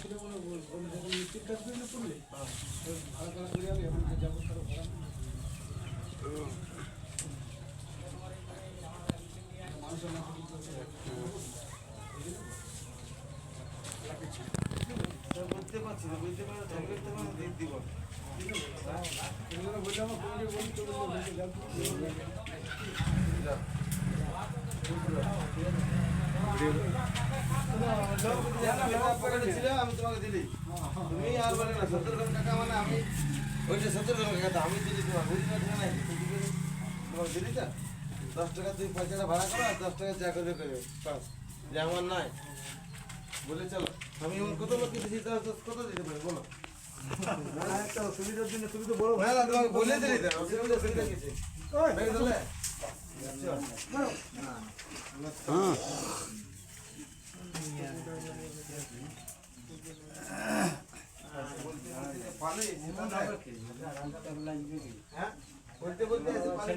ছিল বলে বল বলে যখন মিস্ত্রি কাজ করে না করলে ভাড়া করে যাবে এখন যাব না বুঝতে পারছি বুঝতে পারছি পারছি না দিব এগুলো বললে আমার বলি তো আমি তোমাকে দিলি তুমি আর বলে না সত্তর গ্রাম টাকা মানে আমি ওইটা সত্তর গ্রাম টাকা আমি দিলি তোমার পারছি না তোমাকে দিলি তো দশ টাকা তুমি পয়সাটা ভাড়া করো আর দশ টাকা যা করবে করবে যে আমার নাই বলে চলো আমি কত লোককে দিচ্ছি তো কত দিতে পারি বলো একটা অসুবিধার জন্য তুমি তো বড় না তোমাকে বলে দিলি তো অসুবিধা অসুবিধা কিছু হ্যাঁ। বলতে বলতে এসে পানি